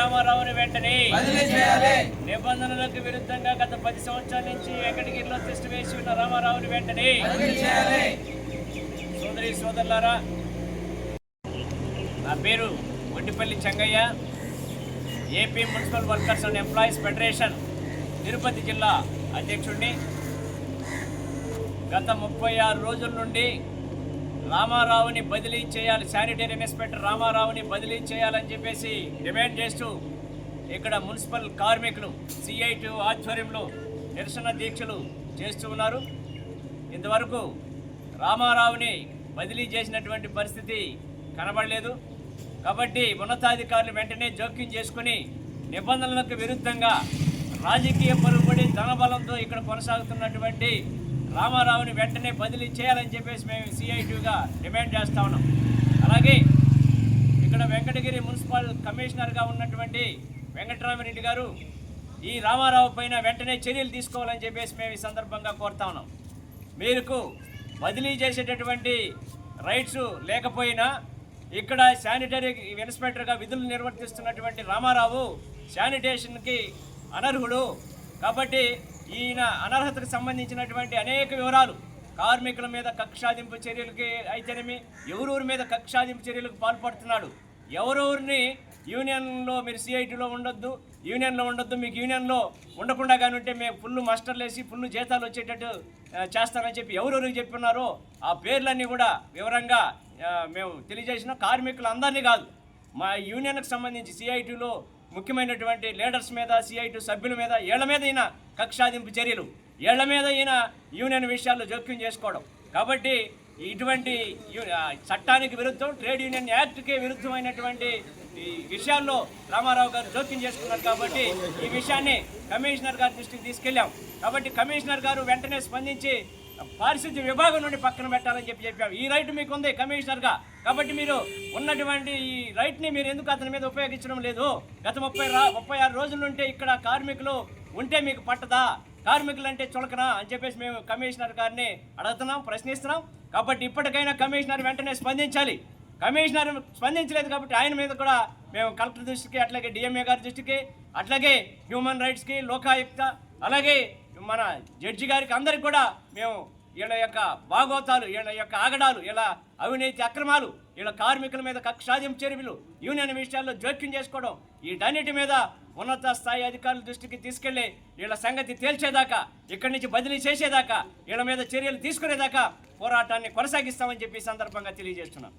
వెంటనే బదిలీ చేయాలి. నిబంధనలకు విరుద్ధంగా గత పది సంవత్సరాల నుంచి వెంకటగిరిలో తిష్ట వేసి ఉన్న రామారావుని వెంటనే సోదరి సోదరులారా నా పేరు Oddipalli Chengaiah. AP municipal workers and employees federation Tirupati జిల్లా అధ్యక్షుడిని గత ముప్పై ఆరు రోజుల నుండి రామారావుని బదిలీ చేయాలి. శానిటరీ ఇన్స్పెక్టర్ రామారావుని బదిలీ చేయాలని చెప్పేసి డిమాండ్ చేస్తూ ఇక్కడ మున్సిపల్ కార్మికులు సిఐటి ఆధ్వర్యంలో నిరసన దీక్షలు చేస్తూ ఉన్నారు. ఇంతవరకు రామారావుని బదిలీ చేసినటువంటి పరిస్థితి కనబడలేదు. కాబట్టి ఉన్నతాధికారులు వెంటనే జోక్యం చేసుకుని నిబంధనలకు విరుద్ధంగా రాజకీయ పరుగుబడి ధనబలంతో ఇక్కడ కొనసాగుతున్నటువంటి రామారావుని వెంటనే బదిలీ చేయాలని చెప్పేసి మేము సిఐటిగా డిమాండ్ చేస్తా ఉన్నాం. అలాగే ఇక్కడ వెంకటగిరి మున్సిపల్ కమిషనర్గా ఉన్నటువంటి వెంకటరామరెడ్డి గారు ఈ రామారావు పైన వెంటనే చర్యలు తీసుకోవాలని చెప్పేసి మేము ఈ సందర్భంగా కోరుతా ఉన్నాం. మీకు బదిలీ చేసేటటువంటి రైట్స్ లేకపోయినా ఇక్కడ శానిటరీ ఇన్స్పెక్టర్గా విధులు నిర్వర్తిస్తున్నటువంటి రామారావు శానిటేషన్కి అనర్హుడు. కాబట్టి ఈయన అనర్హతకు సంబంధించినటువంటి అనేక వివరాలు. కార్మికుల మీద కక్షాదింపు చర్యలకి అయితేనేమి ఎవరూరి మీద కక్షాదింపు చర్యలకు పాల్పడుతున్నాడు. ఎవరెవరిని యూనియన్లో మీరు సిఐటిలో ఉండొద్దు యూనియన్లో ఉండొద్దు మీకు యూనియన్లో ఉండకుండా కానీ ఉంటే మేము ఫుల్ మాస్టర్లు వేసి ఫుల్ జీతాలు వచ్చేటట్టు చేస్తామని చెప్పి ఎవరెవరికి చెప్పున్నారో ఆ పేర్లన్నీ కూడా వివరంగా మేము తెలియజేసిన కార్మికులందరినీ కాదు. మా యూనియన్కి సంబంధించి సిఐటిలో ముఖ్యమైనటువంటి లీడర్స్ మీద సిఐటి సభ్యుల మీద వీళ్ళ మీద ఈయన కక్షాదింపు చర్యలు. ఏళ్ళ మీద ఈయన యూనియన్ విషయాల్లో జోక్యం చేసుకోవడం. కాబట్టి ఇటువంటి చట్టానికి విరుద్ధం ట్రేడ్ యూనియన్ యాక్ట్కి విరుద్ధమైనటువంటి ఈ విషయాల్లో రామారావు గారు జోక్యం చేసుకున్నారు కాబట్టి ఈ విషయాన్ని కమిషనర్ గారి దృష్టికి తీసుకెళ్ళాం. కాబట్టి కమిషనర్ గారు వెంటనే స్పందించి పారిశుద్ధ్య విభాగం నుండి పక్కన పెట్టాలని చెప్పి చెప్పాం. ఈ రైట్ మీకు ఉంది కమిషనర్గా. కాబట్టి మీరు ఉన్నటువంటి ఈ రైట్ని మీరు ఎందుకు అతని మీద ఉపయోగించడం లేదు? గత ముప్పై ముప్పై ఆరు రోజుల నుండి ఇక్కడ కార్మికులు ఉంటే మీకు పట్టదా? కార్మికులు అంటే చులకనా? అని చెప్పేసి మేము కమిషనర్ గారిని అడుగుతున్నాం ప్రశ్నిస్తున్నాం. కాబట్టి ఇప్పటికైనా కమిషనర్ వెంటనే స్పందించాలి. కమిషనర్ స్పందించలేదు కాబట్టి ఆయన మీద కూడా మేము కలెక్టర్ దృష్టికి అట్లాగే డిఎంఏ గారి దృష్టికి అట్లాగే హ్యూమన్ రైట్స్కి లోకాయుక్త అలాగే మన జడ్జి గారికి అందరికి కూడా మేము వీళ్ళ యొక్క భాగోతాలు వీళ్ళ యొక్క ఆగడాలు ఇలా అవినీతి అక్రమాలు వీళ్ళ కార్మికుల మీద కక్షాదింపు చర్యలు యూనియన్ విషయాల్లో జోక్యం చేసుకోవడం వీటన్నిటి మీద ఉన్నత స్థాయి అధికారుల దృష్టికి తీసుకెళ్ళి వీళ్ళ సంగతి తేల్చేదాకా ఇక్కడి నుంచి బదిలీ చేసేదాకా వీళ్ళ మీద చర్యలు తీసుకునేదాకా పోరాటాన్ని కొనసాగిస్తామని చెప్పి సందర్భంగా తెలియజేస్తున్నాం